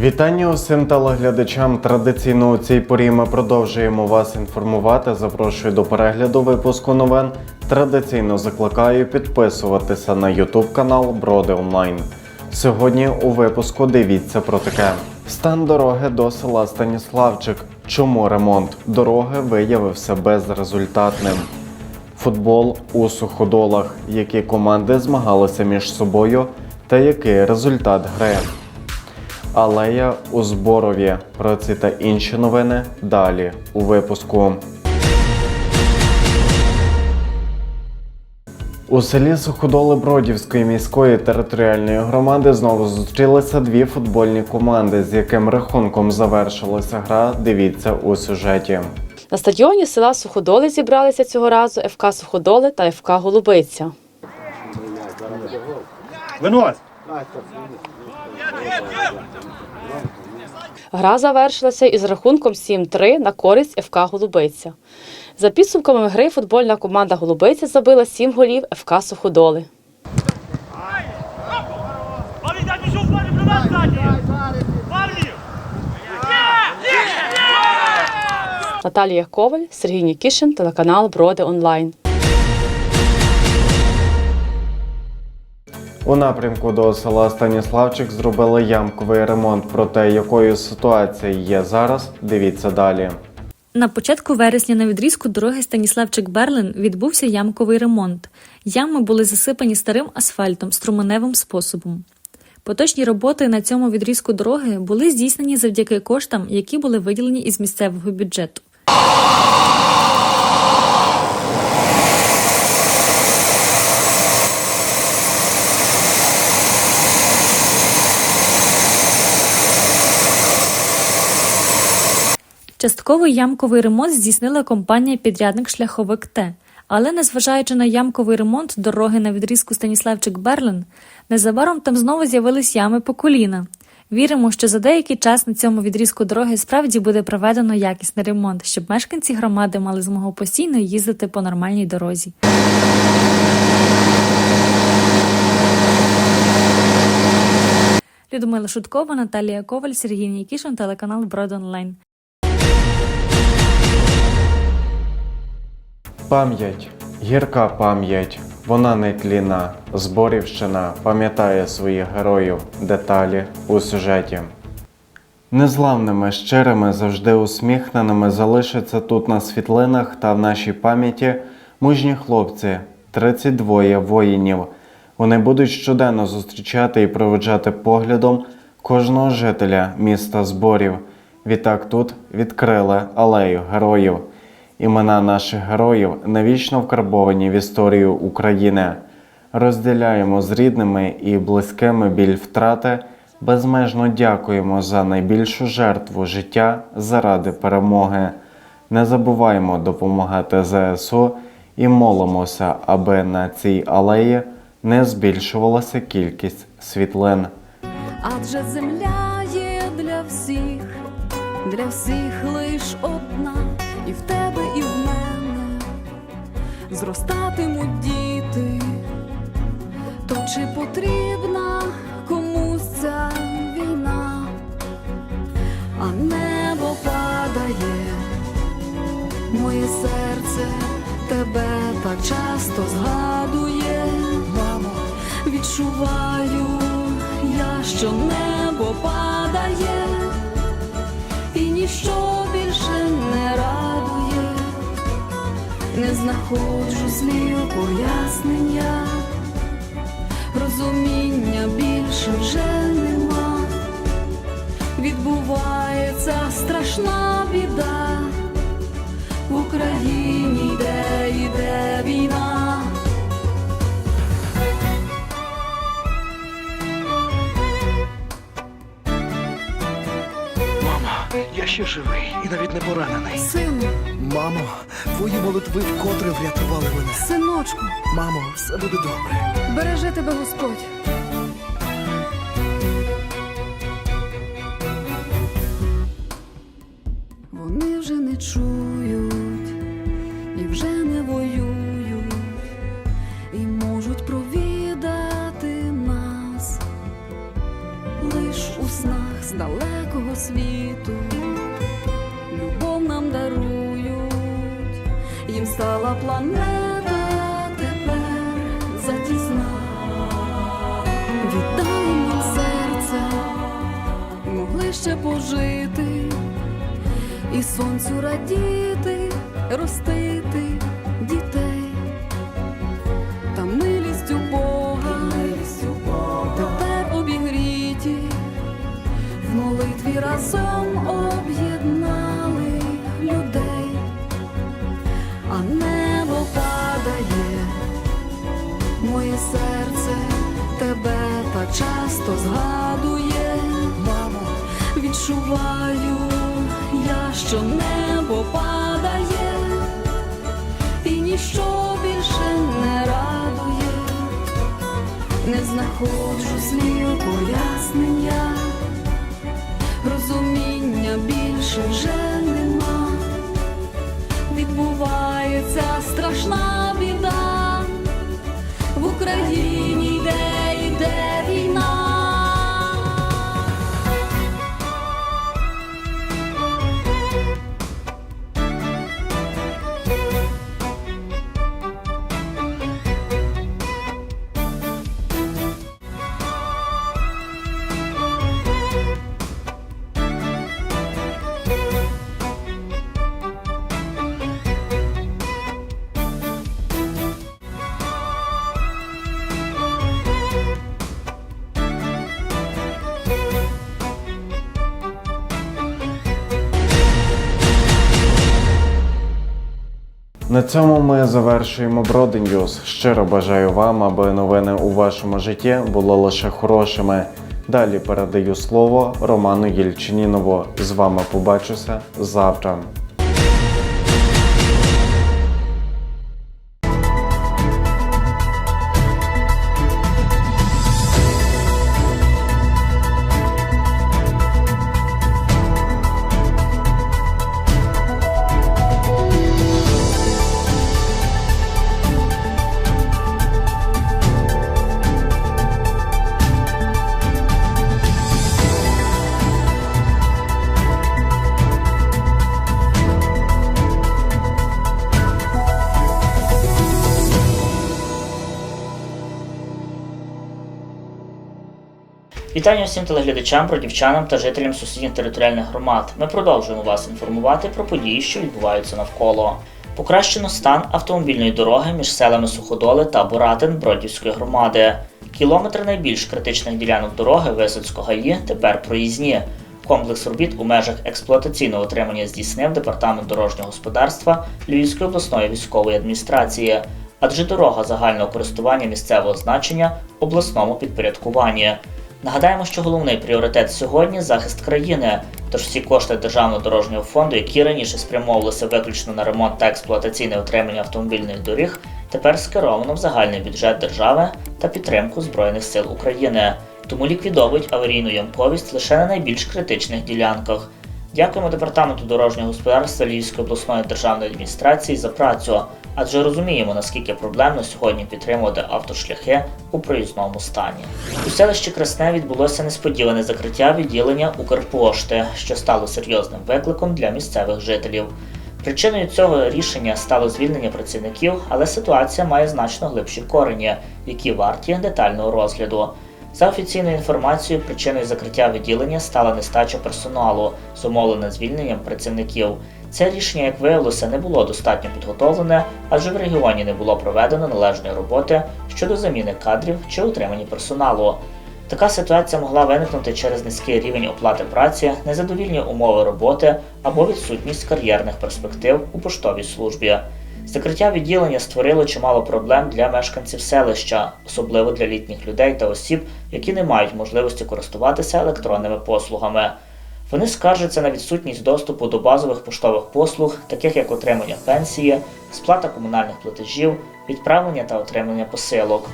Вітання усім телеглядачам. Традиційно у цій порі ми продовжуємо вас інформувати. Запрошую до перегляду випуску новин. Традиційно закликаю підписуватися на YouTube канал Броди Онлайн. Сьогодні у випуску дивіться про таке: стан дороги до села Станіславчик. Чому ремонт дороги виявився безрезультатним? Футбол у суходолах, які команди змагалися між собою, та який результат гри. Алея у Зборові. Про ці та інші новини далі у випуску. У селі Суходоли Бродівської міської територіальної громади знову зустрілися дві футбольні команди, з яким рахунком завершилася гра. Дивіться у сюжеті. На стадіоні села Суходоли зібралися цього разу ФК Суходоли та ФК Голубиця. Винос! Гра завершилася із рахунком 7-3 на користь ФК Голубиця. За підсумками гри футбольна команда Голубиця забила 7 голів ФК Суходоли. Наталія Коваль, Сергій Нікішин, телеканал Броди Онлайн. У напрямку до села Станіславчик зробили ямковий ремонт. Про те, якою ситуація є зараз, дивіться далі. На початку вересня на відрізку дороги Станіславчик-Берлин відбувся ямковий ремонт. Ями були засипані старим асфальтом струменевим способом. Поточні роботи на цьому відрізку дороги були здійснені завдяки коштам, які були виділені із місцевого бюджету. Частковий ямковий ремонт здійснила компанія підрядник Шляховик Т. Але незважаючи на ямковий ремонт дороги на відрізку Станіславчик-Берлин, незабаром там знову з'явились ями по коліна. Віримо, що за деякий час на цьому відрізку дороги справді буде проведено якісний ремонт, щоб мешканці громади мали змогу постійно їздити по нормальній дорозі. Людмила Шуткова, Наталія Коваль, Сергій Нікішин, телеканал Брод Пам'ять, гірка пам'ять, вона не тліна. Зборівщина пам'ятає своїх героїв, деталі у сюжеті. Незламними, щирими, завжди усміхненими залишаться тут на світлинах та в нашій пам'яті мужні хлопці, 32 воїнів. Вони будуть щоденно зустрічати і проведжати поглядом кожного жителя міста зборів. Відтак тут відкрили алею героїв. Імена наших героїв навічно вкарбовані в історію України. Розділяємо з рідними і близькими біль втрати. Безмежно дякуємо за найбільшу жертву життя заради перемоги. Не забуваємо допомагати ЗСУ і молимося, аби на цій алеї не збільшувалася кількість світлин. Адже земля є для всіх, для всіх лиш зростатимуть діти, то чи потрібна комусь ця війна, а небо падає, моє серце тебе так часто згадує, мамо, відчуваю я, що небо падає, знаходжу слів пояснення, розуміння більше вже нема, відбувається страшна біда. В Україні йде, йде війна. Ще живий і навіть не поранений. Сину, Мамо, твої молитви вкотре врятували мене. синочку, Мамо, все буде добре. бережи тебе Господь. Вони вже не чують і вже не воюють, і можуть провідати нас лиш у снах з далекого світу. Стала планета тепер затісна. Віддали нам серця, могли ще пожити і сонцю радіти, ростити дітей, та милістю Бога, тепер обігріті, в молитві разом об'єднали а небо падає, моє серце тебе так часто згадує, мамо, відчуваю я, що небо падає, і ніщо більше не радує, не знаходжу слів пояснення, розуміння більше вже нема, відбувається На цьому ми завершуємо Ньюз. Щиро бажаю вам, аби новини у вашому житті були лише хорошими. Далі передаю слово Роману Єльчинінову. З вами побачуся завтра. Вітання всім телеглядачам, бродівчанам та жителям сусідніх територіальних громад. Ми продовжуємо вас інформувати про події, що відбуваються навколо. Покращено стан автомобільної дороги між селами Суходоли та Боратин Бродівської громади. Кілометри найбільш критичних ділянок дороги Висоцького ГАІ тепер проїзні. Комплекс робіт у межах експлуатаційного утримання здійснив департамент дорожнього господарства Львівської обласної військової адміністрації, адже дорога загального користування місцевого значення обласному підпорядкуванні. Нагадаємо, що головний пріоритет сьогодні захист країни. Тож всі кошти державного дорожнього фонду, які раніше спрямовувалися виключно на ремонт та експлуатаційне утримання автомобільних доріг, тепер скеровано в загальний бюджет держави та підтримку Збройних сил України. Тому ліквідовують аварійну ямковість лише на найбільш критичних ділянках. Дякуємо департаменту дорожнього господарства Львівської обласної державної адміністрації за працю, адже розуміємо, наскільки проблемно сьогодні підтримувати автошляхи у проїзному стані. У селищі Красне відбулося несподіване закриття відділення Укрпошти, що стало серйозним викликом для місцевих жителів. Причиною цього рішення стало звільнення працівників, але ситуація має значно глибші корені, які варті детального розгляду. За офіційною інформацією, причиною закриття відділення стала нестача персоналу, зумовлена звільненням працівників. Це рішення, як виявилося, не було достатньо підготовлене, адже в регіоні не було проведено належної роботи щодо заміни кадрів чи утримання персоналу. Така ситуація могла виникнути через низький рівень оплати праці, незадовільні умови роботи або відсутність кар'єрних перспектив у поштовій службі. Закриття відділення створило чимало проблем для мешканців селища, особливо для літніх людей та осіб, які не мають можливості користуватися електронними послугами. Вони скаржаться на відсутність доступу до базових поштових послуг, таких як отримання пенсії, сплата комунальних платежів, відправлення та отримання посилок.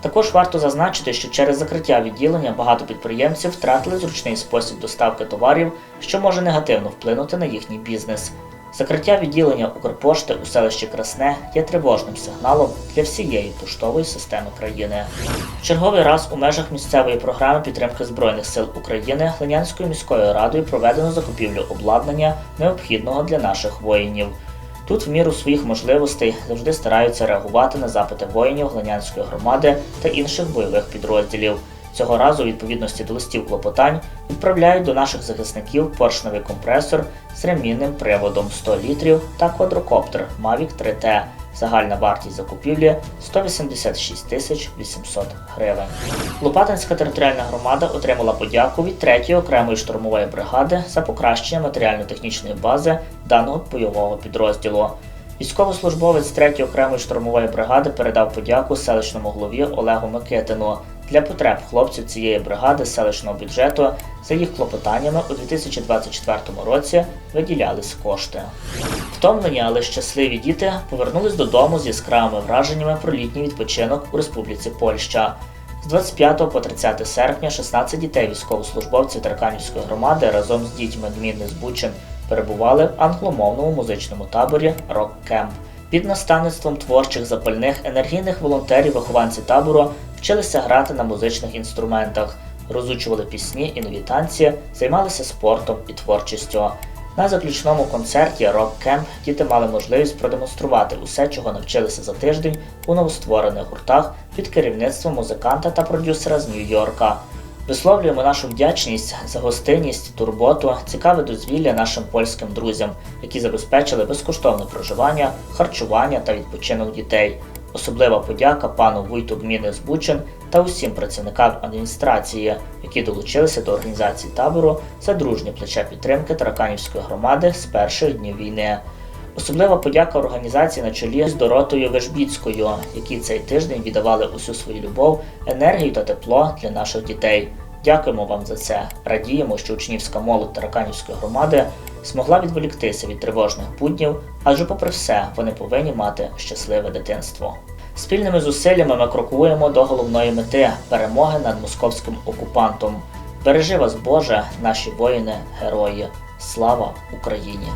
Також варто зазначити, що через закриття відділення багато підприємців втратили зручний спосіб доставки товарів, що може негативно вплинути на їхній бізнес. Закриття відділення Укрпошти у селищі Красне є тривожним сигналом для всієї поштової системи країни. Черговий раз у межах місцевої програми підтримки Збройних сил України Глинянською міською радою проведено закупівлю обладнання, необхідного для наших воїнів. Тут в міру своїх можливостей завжди стараються реагувати на запити воїнів Глинянської громади та інших бойових підрозділів. Цього разу, відповідності до листів клопотань, відправляють до наших захисників поршневий компресор з ремінним приводом 100 літрів та квадрокоптер Mavic 3T. Загальна вартість закупівлі 186 тисяч 800 гривень. Лопатинська територіальна громада отримала подяку від 3-ї окремої штурмової бригади за покращення матеріально-технічної бази даного бойового підрозділу. Військовослужбовець 3-ї окремої штурмової бригади передав подяку селищному голові Олегу Микитину для потреб хлопців цієї бригади селищного бюджету за їх клопотаннями у 2024 році виділялись кошти. Втомлені, але щасливі діти повернулись додому з яскравими враженнями про літній відпочинок у Республіці Польща. З 25 по 30 серпня 16 дітей військовослужбовців Тарканівської громади разом з дітьми гміни Збучин перебували в англомовному музичному таборі Рок Кемп. Під наставництвом творчих запальних енергійних волонтерів вихованці табору вчилися грати на музичних інструментах, розучували пісні і нові танці, займалися спортом і творчістю. На заключному концерті Rock Camp діти мали можливість продемонструвати усе, чого навчилися за тиждень у новостворених гуртах під керівництвом музиканта та продюсера з Нью-Йорка. Висловлюємо нашу вдячність за гостинність, турботу, цікаве дозвілля нашим польським друзям, які забезпечили безкоштовне проживання, харчування та відпочинок дітей. Особлива подяка пану Вуйту Гміни Збучин та усім працівникам адміністрації, які долучилися до організації табору за дружнє плече підтримки Тараканівської громади з перших днів війни. Особлива подяка організації на чолі з Доротою Вежбіцькою, які цей тиждень віддавали усю свою любов, енергію та тепло для наших дітей. Дякуємо вам за це. Радіємо, що учнівська молодь Тараканівської громади змогла відволіктися від тривожних буднів, адже, попри все, вони повинні мати щасливе дитинство. Спільними зусиллями ми крокуємо до головної мети перемоги над московським окупантом. Бережи вас, Боже, наші воїни, герої. Слава Україні!